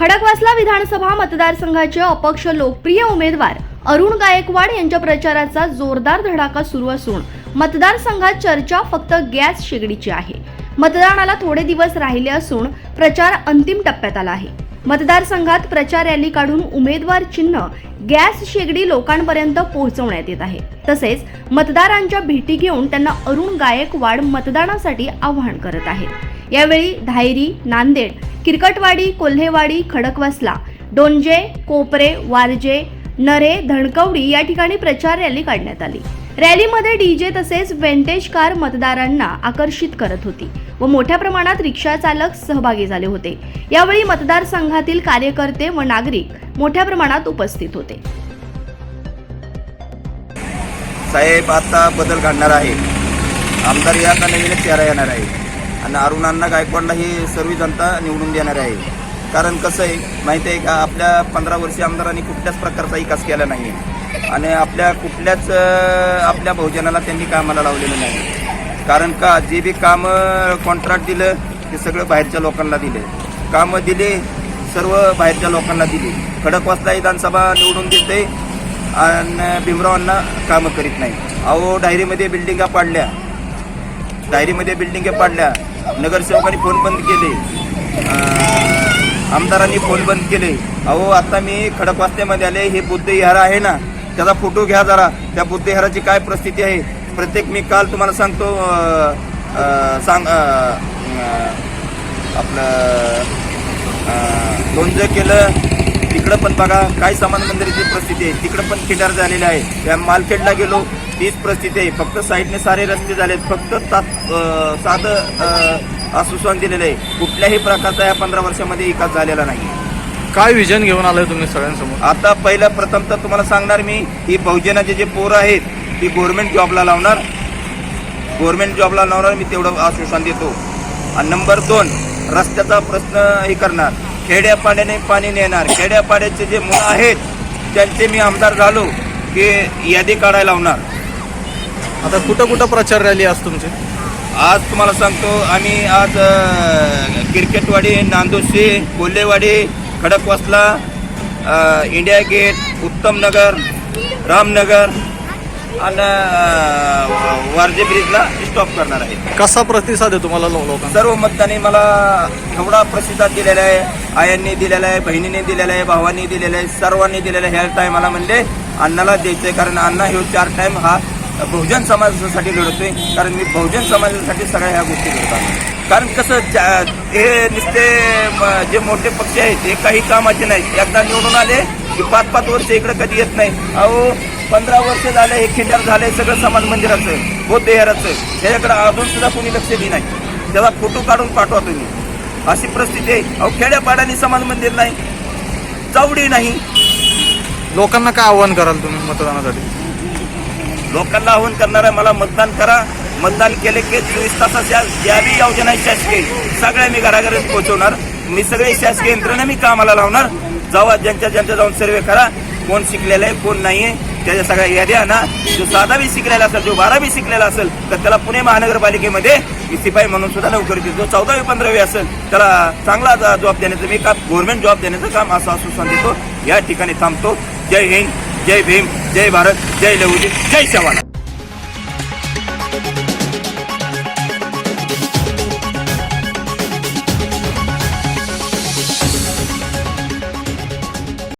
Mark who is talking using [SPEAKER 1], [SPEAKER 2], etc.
[SPEAKER 1] खडकवासला विधानसभा मतदारसंघाचे अपक्ष लोकप्रिय उमेदवार अरुण गायकवाड यांच्या प्रचाराचा जोरदार धडाका सुरू असून मतदारसंघात चर्चा फक्त गॅस शेगडीची आहे. मतदानाला थोडे दिवस राहिले असून प्रचार अंतिम टप्प्यात आला आहे. मतदारसंघात प्रचार रॅली काढून उमेदवार चिन्ह गॅस शेगडी लोकांपर्यंत पोहोचवण्यात येत आहे. तसेच मतदारांच्या भेटी घेऊन त्यांना अरुण गायकवाड मतदानासाठी आवाहन करत आहेत. यावेळी धायरी नांदेड किरकटवाडी कोल्हेवाडी खडकवासला डोंजे कोपरे वारजे नरे धणकवडी या ठिकाणी प्रचार रॅली काढण्यात आली. रॅलीमध्ये डीजे तसेच वेंटेज कार मतदारांना आकर्षित करत होती व मोठ्या प्रमाणात रिक्षा चालक सहभागी झाले होते. यावेळी मतदारसंघातील कार्यकर्ते व नागरिक मोठ्या प्रमाणात उपस्थित होते.
[SPEAKER 2] साहेब आता बदल घडणार आहे. आमदार या आता नवीनच चेहरा येणार आहे? आणि अरुणांना गायकवाडला ही सर्व जनता निवडून देणार आहे. कारण कसं आहे माहिती आहे का आपल्या पंधरा वर्षी आमदारांनी कुठल्याच प्रकारचा विकास केला नाही. आणि आपल्या कुठल्याच आपल्या बहुजनाला त्यांनी कामाला लावलेलं नाही. कारण का जे बी कामं कॉन्ट्रॅक्ट दिलं ते सगळं बाहेरच्या लोकांना दिले. कामं दिले सर्व बाहेरच्या लोकांना दिली. खडकवासला विधानसभा निवडून देते आणि भीमरावांना कामं करीत नाही. अहो डायरीमध्ये बिल्डिंगा पाडल्या. डायरीमध्ये बिल्डिंगा पाडल्या. नगरसेवकांनी फोन बंद केले. आमदारांनी फोन बंद केले. अहो आता मी खडकवास्त्यामध्ये आले हे बुद्धविहार आहे ना त्याचा फोटो घ्या जरा. त्या बुद्धविहाराची काय परिस्थिती आहे? प्रत्येक मी काल तुम्हाला सांगतो सांग आपलं अं, लोणचं केलं. तिकडं पण बघा काय सामान मंदिराची परिस्थिती आहे. तिकडं पण खिंडार झालेले आहे. त्या मालखेडला गेलो तीच परिस्थिती आहे. फक्त साईडने सारे रस्ते झालेत. फक्त तात साधं आश्वासन दिलेलं आहे. कुठल्याही प्रकारचा या पंधरा वर्षामध्ये विकास झालेला नाही.
[SPEAKER 3] काय विजन घेऊन आलाय तुम्ही सगळ्यांसमोर?
[SPEAKER 2] आता पहिलं प्रथम तर तुम्हाला सांगणार मी ही बहुजनाचे जे पोरं आहेत ती गव्हर्नमेंट जॉबला लावणार. गव्हर्नमेंट जॉबला लावणार मी तेवढं आश्वासन देतो. आणि नंबर दोन रस्त्याचा प्रश्न हे करणार. खेड्या पाड्याने पाणी नेणार. खेड्या पाड्याचे जे मुलं आहेत त्यांचे मी आमदार झालो की यादी काढायला लावणार.
[SPEAKER 3] आता कुठं कुठं प्रचार रॅली आज तुमची?
[SPEAKER 2] आज तुम्हाला सांगतो आम्ही आज क्रिकेटवाडी नांदोशी कोल्हेवाडी खडकवासला इंडिया गेट उत्तमनगर रामनगर आणि वारजे ब्रिजला स्टॉप करणार आहे.
[SPEAKER 3] कसा प्रतिसाद आहे तुम्हाला लो-
[SPEAKER 2] सर्व मतदानी मला एवढा प्रतिसाद दिलेला आहे. आयांनी दिलेला आहे बहिणीने दिलेला आहे भावांनी दिलेला आहे सर्वांनी दिलेला आहे ह्या टायमाला म्हणले अण्णाला द्यायचंय. कारण अण्णा हे चार टाइम हा बहुजन समाजासाठी लढतोय. कारण मी बहुजन समाजासाठी सगळ्या ह्या गोष्टी करत आहे कारण कसं ज्या- हे नुसते म, जे मोठे पक्ष आहेत हे काही कामाचे नाहीत. एकदा निवडून आले की पाच पाच वर्ष इकडे कधी येत नाही. अहो पंधरा वर्ष झाले हे खिंडार झाले सगळं समाज मंदिराचं बौद्धविहाराचं त्याच्याकडे अजून सुद्धा कोणी लक्ष दिलं नाही. त्याला फोटो काढून पाठवा तुम्ही. अशी परिस्थिती आहे. अहो खेड्यापाड्याने समाज मंदिर नाही. चौडी नाही.
[SPEAKER 3] लोकांना काय आव्हान कराल तुम्ही मतदानासाठी?
[SPEAKER 2] लोकांना आवाहन करणार आहे मला मतदान करा. मतदान केले की चोवीस तासात ज्या बी योजना शासकीय. सगळ्या मी घराघरात पोहोचवणार. मी सगळे शासकीय यंत्रणा मी कामाला लावणार. जावा ज्यांच्या ज्यांच्या जाऊन सर्वे करा. कोण शिकलेलं आहे कोण नाही आहे त्याच्या सगळ्या याद्या ना जो साधा बी शिकलेला असेल जो बारावी शिकलेला असेल तर त्याला पुणे महानगरपालिकेमध्ये मी शिपाई म्हणून सुद्धा नोकरी देतो जो चौदावी पंधरावी असेल त्याला चांगला जॉब देण्याचं मी काम गव्हर्नमेंट जॉब देण्याचं काम असं आश्वासन देतो. या ठिकाणी थांबतो. जय हिंद जय भीम जय भारत जय लहुजी जय शवाला